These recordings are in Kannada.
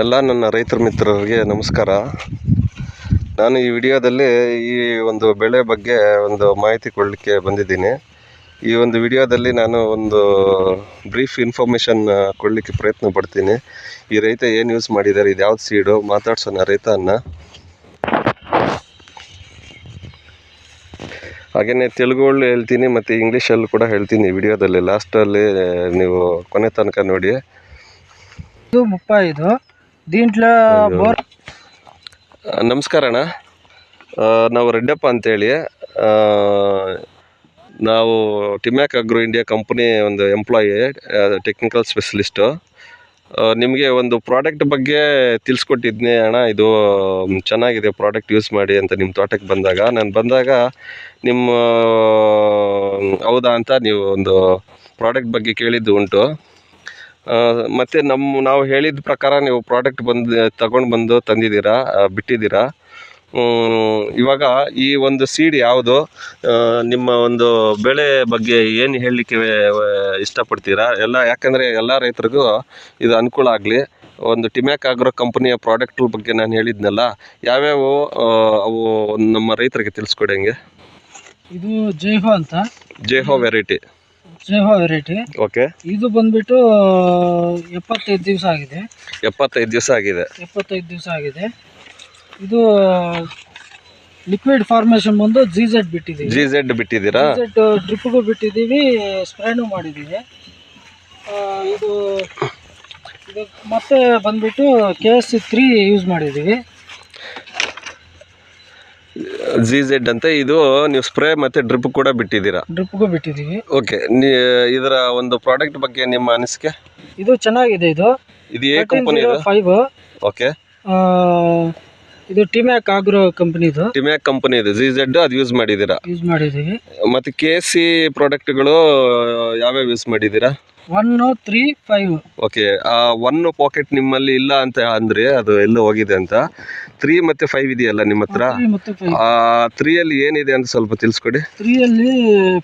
ಎಲ್ಲ ನನ್ನ ರೈತರ ಮಿತ್ರರಿಗೆ ನಮಸ್ಕಾರ. ನಾನು ಈ ವಿಡಿಯೋದಲ್ಲಿ ಈ ಒಂದು ಬೆಳೆ ಬಗ್ಗೆ ಒಂದು ಮಾಹಿತಿ ಕೊಡಲಿಕ್ಕೆ ಬಂದಿದ್ದೀನಿ. ಈ ಒಂದು ವಿಡಿಯೋದಲ್ಲಿ ನಾನು ಒಂದು ಬ್ರೀಫ್ ಇನ್ಫಾರ್ಮೇಷನ್ ಕೊಡಲಿಕ್ಕೆ ಪ್ರಯತ್ನ ಪಡ್ತೀನಿ. ಈ ರೈತ ಏನು ಯೂಸ್ ಮಾಡಿದ್ದಾರೆ ಇದು ಯಾವ್ದು ಸೀಡು ಮಾತಾಡ್ಸೋಣ ರೈತನ ಹಾಗೆಯೇ ತೆಲುಗುಗಳು ಹೇಳ್ತೀನಿ, ಮತ್ತು ಇಂಗ್ಲೀಷಲ್ಲೂ ಕೂಡ ಹೇಳ್ತೀನಿ ವಿಡಿಯೋದಲ್ಲಿ. ಲಾಸ್ಟಲ್ಲಿ ನೀವು ಕೊನೆ ತನಕ ನೋಡಿ. ಇದು ಮುಪ್ಪ ಇದು దీంట్లో బోర్ ಆ, ನಮಸ್ಕಾರ ಅಣ್ಣ ಆ, ನಾವು ರೆಡ್ಡಪ್ಪ ಅಂತೇಳಿ ಆ, ನಾವು ಟಿಮ್ಯಾಕ್ ಅಗ್ರೋ ಇಂಡಿಯಾ ಕಂಪ್ನಿ ಒಂದು ಎಂಪ್ಲಾಯಿ ಟೆಕ್ನಿಕಲ್ ಸ್ಪೆಷಲಿಸ್ಟು ನಿಮಗೆ ಒಂದು ಪ್ರಾಡಕ್ಟ್ ಬಗ್ಗೆ ತಿಳಿಸ್ಕೊಟ್ಟಿದ್ನಿ ಅಣ್ಣ ಇದು ಮ್, ಚೆನ್ನಾಗಿದೆ ಪ್ರಾಡಕ್ಟ್ ಯೂಸ್ ಮಾಡಿ ಅಂತ ನಿಮ್ಮ ತೋಟಕ್ಕೆ ಬಂದಾಗ ನಾನು ಬಂದಾಗ ನಿಮ್ಮ ಹೌದಾ ಅಂತ ನೀವು ಒಂದು ಪ್ರಾಡಕ್ಟ್ ಬಗ್ಗೆ ಕೇಳಿದ್ದು ಉಂಟು ಆ, ಮತ್ತೆ ನಮ್ಮ ನಾವು ಹೇಳಿದ ಪ್ರಕಾರ ನೀವು ಪ್ರಾಡಕ್ಟ್ ಬಂದು ತಗೊಂಡು ಬಂದು ತಂದಿದ್ದೀರಾ ಬಿಟ್ಟಿದ್ದೀರಾ. ಇವಾಗ ಈ ಒಂದು ಸೀಡ್ ಯಾವುದು? ನಿಮ್ಮ ಒಂದು ಬೆಳೆ ಬಗ್ಗೆ ಏನು ಹೇಳಲಿಕ್ಕೆ ಇಷ್ಟಪಡ್ತೀರಾ? ಎಲ್ಲ ಯಾಕಂದರೆ ಎಲ್ಲ ರೈತರಿಗೂ ಇದು ಅನುಕೂಲ ಆಗಲಿ. ಒಂದು ಟಿಮ್ಯಾಕ್ ಆಗಿರೋ ಕಂಪನಿಯ ಪ್ರಾಡಕ್ಟ್ ಬಗ್ಗೆ ನಾನು ಹೇಳಿದ್ನಲ್ಲ ಯಾವ್ಯಾವು ಅವು ನಮ್ಮ ರೈತರಿಗೆ ತಿಳಿಸ್ಕೊಡಿ ಹಂಗೆ. ಇದು ಜೈಹೋ ಅಂತ. Jaiho variety Jaiho variety. Okay. ಇದು ಬಂದ್ಬಿಟ್ಟು ಎಪ್ಪತ್ತೈದು ದಿವಸ ಆಗಿದೆ. ಎಪ್ಪತ್ತೈದು ದಿವಸ ಆಗಿದೆ. ಎಪ್ಪತ್ತೈದು ದಿವಸ ಆಗಿದೆ. ಇದು ಲಿಕ್ವಿಡ್ ಫಾರ್ಮೇಶನ್ ಬಂದು ಜಿ ಝೆಡ್ ಬಿಟ್ಟಿದ್ದೀವಿ. ಜಿ ಝೆಡ್ ಬಿಟ್ಟಿದ್ದೀರಾ? ಝೆಡ್ ಡ್ರಿಪ್ಗೂ ಬಿಟ್ಟಿದ್ದೀವಿ ಸ್ಪ್ರೇನು ಮಾಡಿದ್ದೀವಿ. ಆ, ಇದು ಇದು ಮತ್ತೆ ಬಂದ್ಬಿಟ್ಟು K S C three use ಮಾಡಿದ್ದೀವಿ. ಜಿ ಝೆಡ್ ಅಂತ ಇದು ನೀವು ಸ್ಪ್ರೇ ಮತ್ತೆ ಡ್ರಿಪ್ ಕೂಡ ಬಿಟ್ಟಿದ್ದೀರಾ? ಡ್ರಿಪ್ಗೂ ಬಿಟ್ಟಿದ್ದೀವಿ. ಓಕೆ ಇದರ ಒಂದು ಪ್ರಾಡಕ್ಟ್ ಬಗ್ಗೆ ನಿಮ್ಮ ಅನಿಸಿಕೆ? ಇದು ಚೆನ್ನಾಗಿದೆ ಇದು. ಇದು ಏ ಕಂಪನಿ ಇದು? ಫೈವ್ ಓಕೆ ಇದು ಟಿಮ್ಯಾಕ್ ಆಗ್ರೋ ಕಂಪನಿದು ಟಿಮ್ಯಾಕ್ ಕಂಪನಿ ಇದೆ. ಜಿ ಝೆಡ್ ಅದು ಯೂಸ್ ಮಾಡಿದ್ದೀರಾ? ಯೂಸ್ ಮಾಡಿದ್ದೀವಿ. ಮತ್ತೆ ಕೆ ಸಿ ಪ್ರಾಡಕ್ಟ್ಗಳು ಯಾವ್ಯಾವ ಯೂಸ್ ಮಾಡಿದ್ದೀರಾ? ಒನ್ ತ್ರೀ ಫೈವ್ ಓಕೆ ಆ ಒನ್ ಪಾಕೆಟ್ ನಿಮ್ಮಲ್ಲಿ ಇಲ್ಲ ಅಂತ ಅಂದ್ರೆ ಅದು ಎಲ್ಲೋ ಹೋಗಿದೆ ಅಂತ. ತ್ರೀ ಮತ್ತೆ ಫೈವ್ ಇದೆಯಲ್ಲ ನಿಮ್ಮ ಹತ್ರ? ತ್ರೀ ಮತ್ತು ಆ ತ್ರೀಯಲ್ಲಿ ಏನಿದೆ ಅಂತ ಸ್ವಲ್ಪ ತಿಳಿಸ್ಕೊಡಿ. ತ್ರೀಯಲ್ಲಿ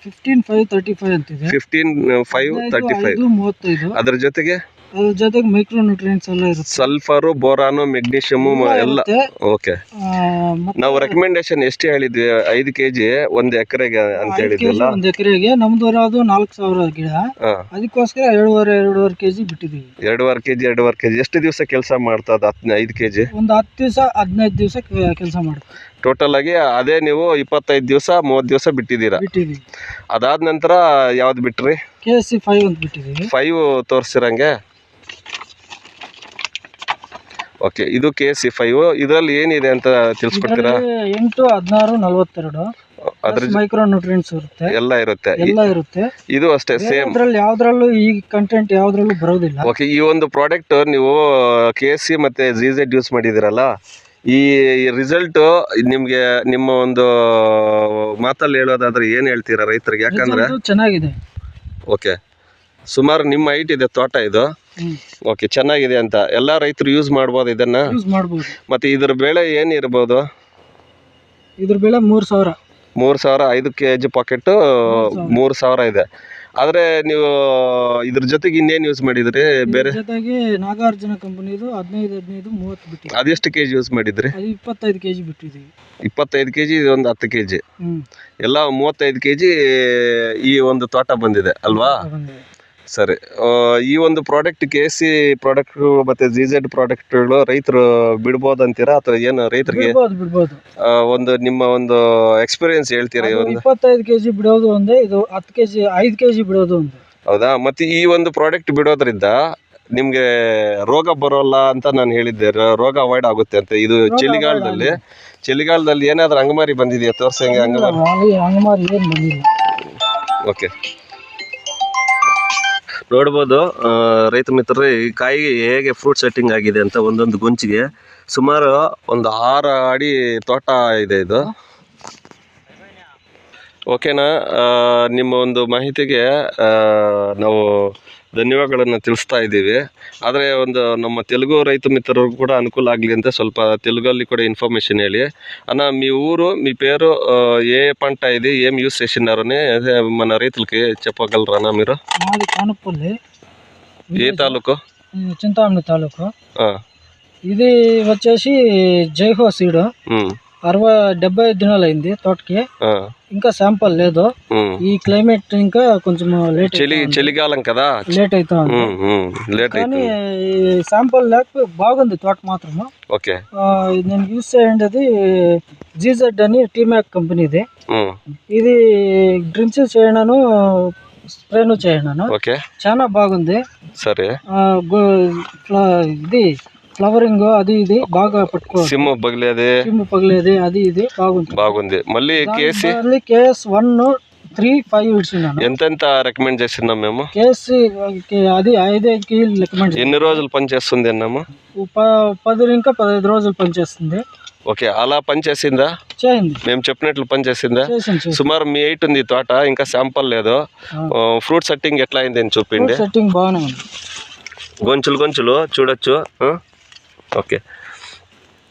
ಫಿಫ್ಟೀನ್ ಫೈವ್ ತರ್ಟಿ ಫೈವ್ ಅಂತಿದೆ. ಫಿಫ್ಟೀನ್ ಫೈವ್ ತರ್ಟಿ ಫೈವ್ ಮೂವತ್ತೈದು. ಅದ್ರ ಜೊತೆಗೆ? ಅದ್ರ ಜೊತೆಗೆ ಮೈಕ್ರೋ ನ್ಯೂಟ್ರಿಯೆಂಟ್ಸ್ ಎಲ್ಲ ಇರುತ್ತೆ. ಸಲ್ಫರು ಬೋರಾನು ಮೆಗ್ನೀಷಿಯಮ್ ಎಲ್ಲ ಇರುತ್ತೆ. ಓಕೆ ಆ, ಮತ್ತೆ ನಾವು ರೆಕಮೆಂಡೇಶನ್ ಎಷ್ಟು ಹೇಳಿದ್ವಿ ಐದು ಕೆ ಜಿ ಒಂದು ಎಕರೆಗೆ ಅಂತ ಐದು ಕೆಜಿ ಒಂದು ಎಕರೆಗೆ ನಮ್ದು ಅದು ನಾಲ್ಕು ಸಾವಿರ ಗಿಡ. ಹಾ. ಅದಕ್ಕೋಸ್ಕರ ಎರಡೂವರೆ ಎರಡೂವರೆ ಕೆಜಿ ಬಿಟ್ಟಿದ್ದೀವಿ. ಎರಡೂವರೆ ಕೆ ಜಿ ಎರಡೂವರೆ ಕೆ ಜಿ ಎಷ್ಟು ದಿವಸ ಕೆಲಸ ಮಾಡ್ತದ ಹತ್ತು ಐದು ಕೆ ಜಿ ಒಂದು ಹತ್ತು ದಿವಸ ಹದಿನೈದು ದಿವಸ ಕೆಲಸ ಮಾಡ್ತೀವಿ. ಟೋಟಲ್ ಆಗಿ ಅದೇ ನೀವು ಇಪ್ಪತ್ತೈದು ದಿವಸ ಮೂವತ್ತು ದಿವಸ ಬಿಟ್ಟಿದ್ದೀರಾ? ಬಿಟ್ಟಿದ್ದೀವಿ. ಅದಾದ ನಂತರ ಯಾವ್ದು ಬಿಟ್ರಿ? ಕೆ ಎಸ್ ಸಿ ಫೈವ್ ಅಂತ ಬಿಟ್ಟಿದ್ದೀವಿ. ಫೈವ್ ತೋರಿಸಿರಂಗೆ? ಓಕೆ ಇದು ಕೆ ಸಿ ಫೈವ್ ಇದರಲ್ಲಿ ಏನಿದೆ ಅಂತ ತಿಳಿಸ್ಕೊಡ್ತೀರಾ? ಎಂಟು ಹದಿನಾರು ನಲವತ್ತೆರಡು ಅದ್ರ ಮೈಕ್ರೋ ನ್ಯೂಟ್ರಿಯೆಂಟ್ಸ್ ಇರುತ್ತೆ. ಎಲ್ಲ ಇರುತ್ತೆ. ಎಲ್ಲ ಇರುತ್ತೆ. ಇದು ಅಷ್ಟೇ ಸೇಮ್ ಅದ್ರಲ್ಲಿ ಯಾವ್ದ್ರಲ್ಲೂ ಈ ಕಂಟೆಂಟ್ ಯಾವ್ದ್ರಲ್ಲೂ ಬರೋದಿಲ್ಲ. ಓಕೆ ಈ ಒಂದು ಪ್ರಾಡಕ್ಟ್ ನೀವು ಕೆ ಎಸ್ ಸಿ ಮತ್ತು ಜಿ ಝೆಡ್ ಯೂಸ್ ಮಾಡಿದಿರಲ್ಲ ಈ ರಿಸಲ್ಟ್ ನಿಮಗೆ ನಿಮ್ಮ ಒಂದು ಮಾತಲ್ಲಿ ಹೇಳೋದಾದ್ರೆ ಏನು ಹೇಳ್ತೀರಾ ರೈತರಿಗೆ? ಯಾಕಂದ್ರೆ ಚೆನ್ನಾಗಿದೆ. ಓಕೆ ಸುಮಾರು ನಿಮ್ಮ ಹೈಟ್ ಇದೆ ತೋಟ ಇದು. ಓಕೆ ಚೆನ್ನಾಗಿದೆ ಅಂತ. ಎಲ್ಲ ರೈತರು ಯೂಸ್ ಮಾಡ್ಬೋದು ಇದನ್ನ? ಯೂಸ್ ಮಾಡ್ಬೋದು. ಮತ್ತೆ ಇದ್ರ ಬೆಳೆ ಏನಿರ್ಬೋದು ಇದ್ರ ಬೆಳೆ ಮೂರು ಸಾವಿರ. ಮೂರು ಸಾವಿರ ಐದು ಕೆ ಜಿ ಪಾಕೆಟು ಮೂರು ಸಾವಿರ. ಇದೆ. ಆದರೆ ನೀವು ಇದ್ರ ಜೊತೆಗೆ ಇನ್ನೇನು ಯೂಸ್ ಮಾಡಿದ್ರಿ? ಬೇರೆ? ಜೊತೆಗೆ ನಾಗಾರ್ಜುನ ಕಂಪನಿದು ಹದಿನೈದು ಹದಿನೈದು ಮೂವತ್ತು ಬಿಟ್ಟಿದ್ದೀವಿ ಅದೆಷ್ಟು ಕೆ ಜಿ ಯೂಸ್ ಮಾಡಿದ್ರಿ? ಅದು ಇಪ್ಪತ್ತೈದು ಕೆ ಜಿ ಬಿಟ್ಟಿದ್ದೀವಿ. ಇಪ್ಪತ್ತೈದು ಕೆ ಜಿ ಒಂದು ಹತ್ತು ಕೆ ಜಿ ಎಲ್ಲ ಮೂವತ್ತೈದು ಕೆ ಜಿ ಈ ಒಂದು ತೋಟ ಬಂದಿದೆ ಅಲ್ವಾ? ಸರಿ. ಈ ಒಂದು ಪ್ರಾಡಕ್ಟ್ ಕೆ ಸಿ ಪ್ರಾಡಕ್ಟ್ ಮತ್ತೆ ಜಿ ಜೆಡ್ ಪ್ರಾಡಕ್ಟ್ಗಳು ರೈತರು ಬಿಡ್ಬೋದು ಅಂತೀರಾ? ಅಥವಾ ಏನು ರೈತರಿಗೆ ಬಿಡ್ಬೋದು ಬಿಡ್ಬೋದು. ಒಂದು ನಿಮ್ಮ ಒಂದು ಎಕ್ಸ್ಪೀರಿಯನ್ಸ್ ಹೇಳ್ತೀರಾ ಈ ಒಂದು? ಇಪ್ಪತ್ತೈದು ಕೆ ಜಿ ಬಿಡೋದು ಒಂದೇ ಇದು ಹತ್ತು ಕೆ ಜಿ ಐದು ಕೆ ಜಿ ಬಿಡೋದು ಒಂದು. ಹೌದಾ? ಮತ್ತೆ ಈ ಒಂದು ಪ್ರಾಡಕ್ಟ್ ಬಿಡೋದ್ರಿಂದ ನಿಮ್ಗೆ ರೋಗ ಬರೋಲ್ಲ ಅಂತ ನಾನು ಹೇಳಿದ್ದೆ. ರ- ರೋಗ ಅವಾಯ್ಡ್ ಆಗುತ್ತೆ ಅಂತ. ಇದು ಚಳಿಗಾಲದಲ್ಲಿ ಚಳಿಗಾಲದಲ್ಲಿ ಏನಾದ್ರೂ ಅಂಗಮಾರಿ ಬಂದಿದೆಯಾ? ತೋರ್ಸಂಗೆ ಅಂಗಮಾರಿ? ಅಲ್ಲಿ ಅಂಗಮಾರಿ ಏನು ಬಂದಿಲ್ಲ. ಓಕೆ. ನೋಡ್ಬೋದು. ರೈತ ಮಿತ್ರರೇ, ಈ ಕಾಯಿಗೆ ಹೇಗೆ ಫ್ರೂಟ್ ಸೆಟ್ಟಿಂಗ್ ಆಗಿದೆ ಅಂತ ಒಂದೊಂದು ಗುಂಚಿಗೆ ಸುಮಾರು ಒಂದು ಆರು ಅಡಿ ತೋಟ ಇದೆ ಇದು. ಓಕೆನಾ ನಿಮ್ಮ ಒಂದು ಮಾಹಿತಿಗೆ ನಾವು ಧನ್ಯವಾದಗಳನ್ನು ತಿಳಿಸ್ತಾ ಇದ್ದೀವಿ. ಆದರೆ ಒಂದು ನಮ್ಮ ತೆಲುಗು ರೈತ ಮಿತ್ರರು ಕೂಡ ಅನುಕೂಲ ಆಗಲಿ ಅಂತ ಸ್ವಲ್ಪ ತೆಲುಗಲ್ಲಿ ಕೂಡ ಇನ್ಫಾರ್ಮೇಷನ್ ಹೇಳಿ. ಅನ್ನ ಮೀ ಊರು ಮೀ ಪೇರು ಏ ಪಂಟ ಇದೆ ಏಮ್ ಯೂಸ್ ಸೇಷನ್ನಾರನೇ ಮನ ರೈತಲ್ಕೆ ಚಪ್ಪಗಲ್ರ ಅಣ್ಣ ಮೀರು? ಏ ತಾಲೂಕು? ಚಿಂತಾಮಣಿ ತಾಲೂಕು. ಇದು ವಚ್ಚೇಸಿ ಜೈಹೋ ಸೀಡು. ಹ್ಞೂ అరవై డెబ్బై దినాలు అయింది తోటకి. ఇంకా శాంపల్ లేదు. ఈ క్లైమేట్ ఇంకా కొంచెం లేట్ చలి చలికాలం కదా? లేట్ అవుతా లేట్ కానీ శాంపల్ లేకపోతే బాగుంది తోట మాత్రము. ఓకే. నేను యూస్ చేయండి జీజెడ్ అని టీమ్యాక్ కంపెనీది. ఇది డ్రింక్స్ చేయడాను స్ప్రేను చేయడాను ఓకే. చాలా బాగుంది. సరే. ఇది ఫ్లవరింగ్ అది ఇది బాగా పట్టుకో సిమ్ పగిలేది. సిమ్ పగిలేది అది ఇది బాగుంది. బాగుంది. మళ్ళీ KC? KS one three five ఇచ్చినాను ఎంతెంత రికమెండ్ చేస్తున్నాం మేము? కేఎస్ అది ఐదుకి రికమెండ్ ఎన్ని రోజులు పని చేస్తుంది అన్నాము పది ఇంకా పదహైదు రోజులు పనిచేస్తుంది ఓకే అలా పని చేసిందా? చేయండి మేము చెప్పినట్లు పని చేసిందా? చేసింది చేసింది. సుమారు మీ ఎయిట్ ఉంది తోట ఇంకా శాంపల్ లేదు. ఫ్రూట్ సెట్టింగ్ ఎట్లా అయింది అని చూపిండి సెట్టింగ్ బాగానే ఉంది. గొంచులు గొంచులు చూడొచ్చు? ఓకే.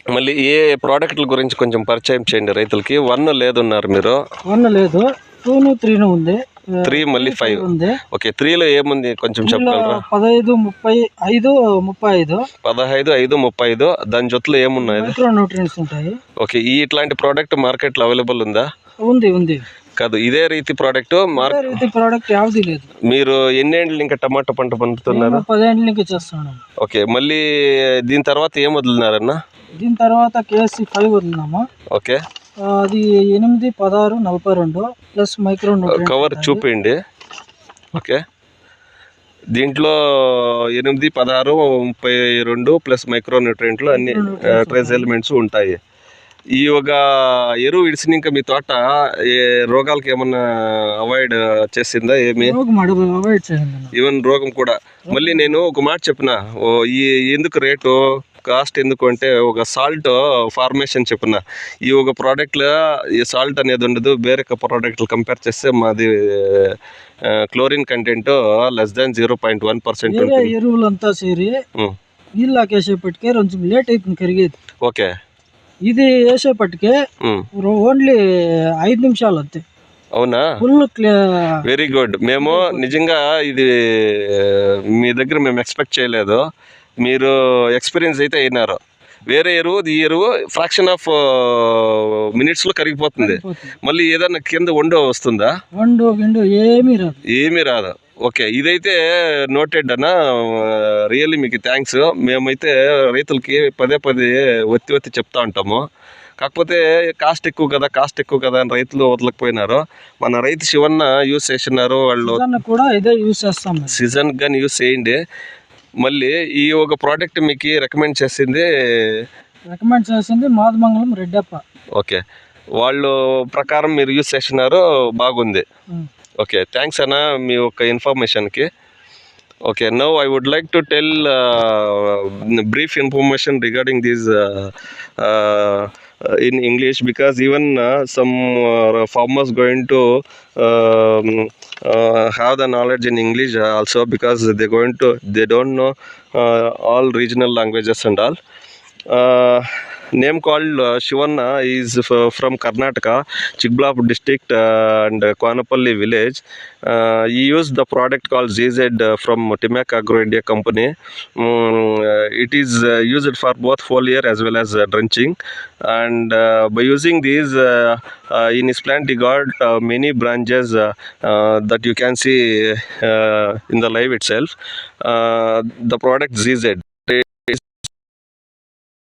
మళ్ళీ ఏ ప్రోడక్ట్ల గురించి కొంచెం పరిచయం చేయండి రైతులకి. వన్ లేదున్నారు మీరు. వన్ లేదు. టూను త్రీను ఉంది. త్రీ మళ్ళీ ఫైవ్ ఉంది. ఓకే త్రీలో ఏముంది కొంచెం చెప్పగలరా? పదహైదు ముప్పై ఐదు ముప్పై ఐదు. పదహైదు ఐదు ముప్పై ఐదు. దాని జొత్తులో ఏమున్నాయి? మైక్రో న్యూట్రియన్స్ ఉంటాయి. ఓకే ఈ ఇట్లాంటి ప్రోడక్ట్ మార్కెట్లో అవైలబుల్ ఉందా? ఉంది ఉంది. కాదు ఇదే రీతి ప్రోడక్ట్ రీతి ప్రోడక్ట్ యావది లేదు. మీరు ఎన్నేళ్ళు ఇంకా టమాటా పంట పండుతున్నారు? చేస్తాను ఓకే మళ్ళీ దీని తర్వాత ఏం వదిలినారన్న? దీని తర్వాత కేఎస్సి ఫైవ్ వదిలినాము. ఓకే. ఆ, అది ఎనిమిది పదహారు నలభై రెండు ప్లస్ మైక్రో కవర్ చూపిండి ఓకే. దీంట్లో ఎనిమిది పదహారు ముప్పై రెండు ప్లస్ మైక్రో న్యూట్రియంట్లు అన్ని ట్రేస్ ఎలిమెంట్స్ ఉంటాయి. ఈ ఒక ఎరువు ఇడిసిన ఇంకా మీ తోట ఏ రోగాలకి ఏమన్నా అవాయిడ్ చేసిందా ఏమి. ఈవెన్ రోగం కూడా. మళ్ళీ నేను ఒక మాట చెప్పిన. ఓ ఈ ఎందుకు రేటు కాస్ట్ ఎందుకు అంటే ఒక సాల్ట్ ఫార్మేషన్ చెప్పిన. ఈ ఒక ప్రోడక్ట్లో ఈ సాల్ట్ అనేది ఉండదు. వేరే ప్రోడక్ట్లు కంపేర్ చేస్తే మాది chlorine content less than zero point one percent ఎరువులంతా సేరి నీళ్ళు వేసేపటికే కొంచెం లేట్ అవుతుంది కరిగేది. ఓకే. ఇది వేసేపటికే ఓన్లీ ఐదు నిమిషాలు అంతే. అవునా? ఫుల్ వెరీ గుడ్ మేము నిజంగా ఇది మీ దగ్గర మేము ఎక్స్పెక్ట్ చేయలేదు. మీరు ఎక్స్పీరియన్స్ అయితే అయినారు. వేరే ఎరువు ఈ ఎరువు ఫ్రాక్షన్ ఆఫ్ మినిట్స్లో కరిగిపోతుంది. మళ్ళీ ఏదైనా కింద వండో వస్తుందా? వండు గిండు ఏమీ రాదు. ఏమీ రాదు. ఓకే ఇదైతే నోటెడ్ అన్న. రియల్లీ మీకు థ్యాంక్స్ మేమైతే రైతులకి పదే పదే ఒత్తి ఒత్తి చెప్తా ఉంటాము. కాకపోతే కాస్ట్ ఎక్కువ కదా కాస్ట్ ఎక్కువ కదా అని రైతులు వదలకపోయినారు. మన రైతు శివన్న యూస్ చేసినారు వాళ్ళు. కూడా ఇదే యూస్ చేస్తాం. సీజన్ కానీ యూస్ చేయండి. మళ్ళీ ఈ ఒక ప్రోడక్ట్ మీకు రికమెండ్ చేసింది రికమెండ్ చేసింది మాదమంగళం రెడ్డప్ప. ఓకే వాళ్ళు ప్రకారం మీరు యూస్ చేసినారు బాగుంది. ఓకే థ్యాంక్స్ అన్న మీ యొక్క ఇన్ఫర్మేషన్కి okay now I would like to tell brief information regarding these in English because even uh, some uh, farmers going to um, uh, have the knowledge in English also because they going to they don't know uh, all regional languages and all. Uh, name called uh, Shivanna is from Karnataka, Chikballapur district uh, and Kwanapalli village. Uh, he used the product called ZZ uh, from Timac Agro India company. Uh, it is uh, used for both foliar as well as uh, drenching. And by using these in his plant, he got many branches that you can see in the live itself. The product ZZ.